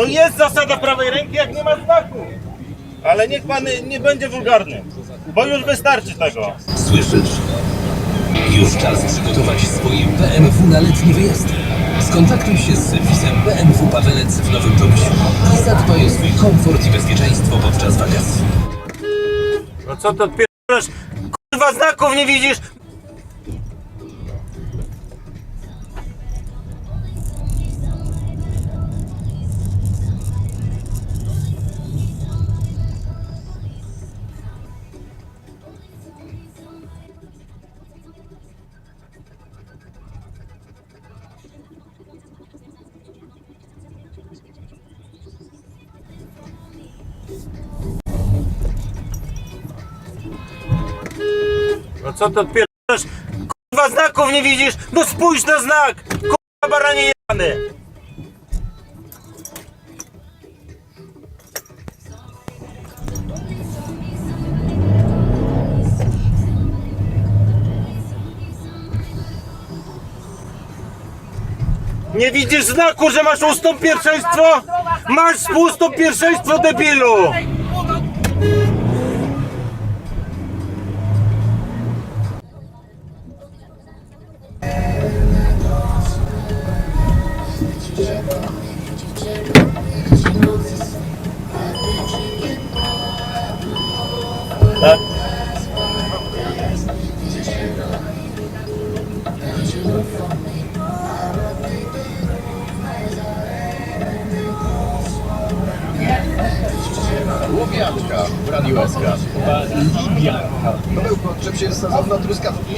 No jest zasada prawej ręki, jak nie ma znaku. Ale niech pan nie będzie wulgarny, bo już wystarczy tego. Słyszysz? Już czas przygotować swoje BMW na letni wyjazd. Skontaktuj się z serwisem BMW Pawelec w Nowym Tomyślu i zadbaj o swój komfort i bezpieczeństwo podczas wakacji. No co to odpierdolasz? Kurwa znaków nie widzisz? No co to odpierdolasz? Kurwa znaków nie widzisz? No spójrz na znak! Kurwa baranie jebany! Nie widzisz znaku, że masz ustąp pierwszeństwo? Masz ustąp pierwszeństwo, debilu! Łowiaczka w Radiu SK. Pawełko, czym się jest sezon na truskawki?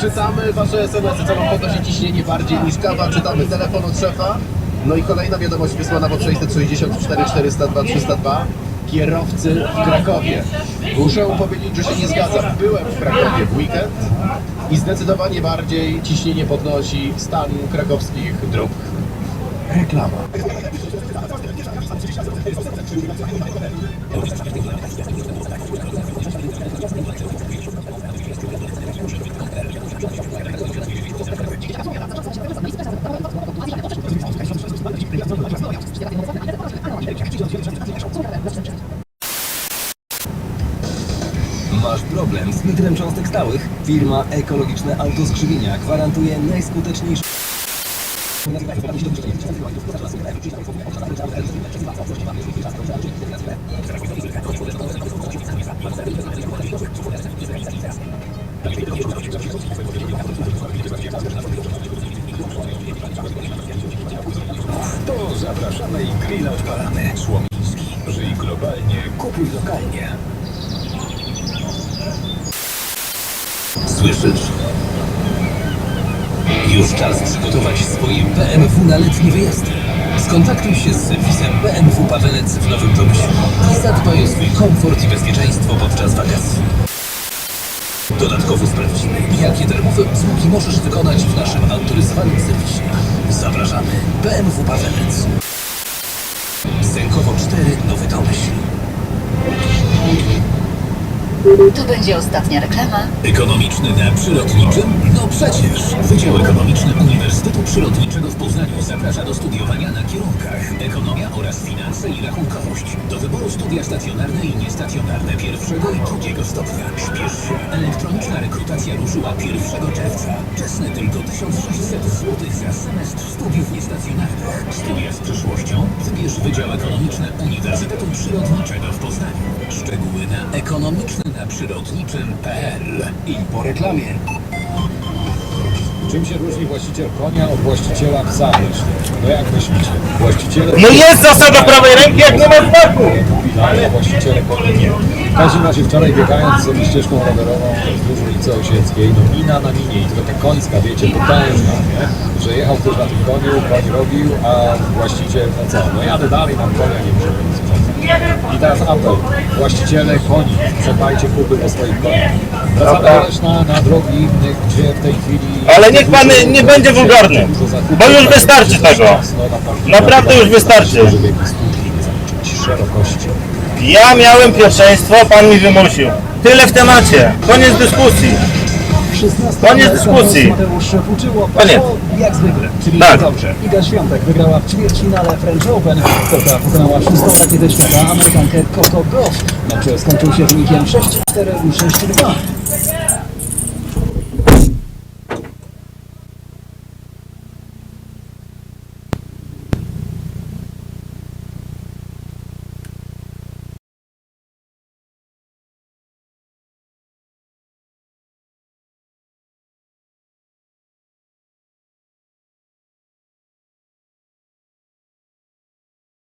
Czytamy wasze SMS-y, co wam podnosi ciśnienie bardziej niż kawa, czytamy telefon od szefa. No i kolejna wiadomość wysłana pod 664 402 302. Kierowcy w Krakowie. Muszę powiedzieć, że się nie zgadzam. Byłem w Krakowie w weekend i zdecydowanie bardziej ciśnienie podnosi stan krakowskich dróg. Reklama. Masz problem z filtrem cząstek stałych? Firma Ekologiczne Autoskrzywienia gwarantuje najskuteczniejszy... To zapraszamy i grill odpalamy. Słomiński. Żyj globalnie, kupuj lokalnie. Słyszysz? Już czas przygotować swoje BMW na letni wyjazd. Skontaktuj się z serwisem BMW Pawelec w Nowym Tomyślu i zadbaj o swój komfort i bezpieczeństwo podczas wakacji. Dodatkowo sprawdzimy, jakie darmowe usługi możesz wykonać w naszym autoryzowanym To będzie ostatnia reklama. Ekonomiczny na przyrodniczym? No przecież! Wydział Ekonomiczny Uniwersytetu Przyrodniczego w Poznaniu zaprasza do studiowania na kierunkach Ekonomia oraz Finanse i Rachunkowość. Do wyboru studia stacjonarne i niestacjonarne pierwszego i drugiego stopnia. Śpiesz się! Elektroniczna rekrutacja ruszyła 1 czerwca. Czesne tylko 1600 zł za semestr studiów niestacjonarnych. Studia z przyszłością? Wybierz Wydział Ekonomiczny Uniwersytetu Przyrodniczego w Poznaniu. Szczegóły na ekonomiczny na przyrodniczym.pl I po reklamie. Czym się różni właściciel konia od właściciela psa myślę? No jak myślicie? Właściciele... No jest zasada prawej ręki, jak nie ma znaku! Ale właściciele koni nie. W każdym razie wczoraj biegając sobie ścieżką rowerową wzdłuż ulicy Osieckiej, no mina na minie i tylko ta końska, wiecie, potężna, nie? Że jechał ktoś na tym koniu, koń robił, a właściciel, no co, no jadę dalej, mam konia, nie muszę nic. I teraz apel, właściciele koni, zadbajcie kupy o swoich koniach. Wracamy też na, na drogi, gdzie w tej chwili... Ale niech pan nie będzie wulgarny, bo już wystarczy tego. Naprawdę już wystarczy. Ja miałem pierwszeństwo, pan mi wymusił. Tyle w temacie. Koniec dyskusji. 16 Koniec dyskusji. Koniec. jak zwykle, czyli Tak. dobrze. Iga Świątek wygrała w ćwierćfinale French Open. Kota pokonała szóstą rakietę świata, Amerykankę Coco Goff. Mecz skończył się wynikiem 6-4 i 6-2.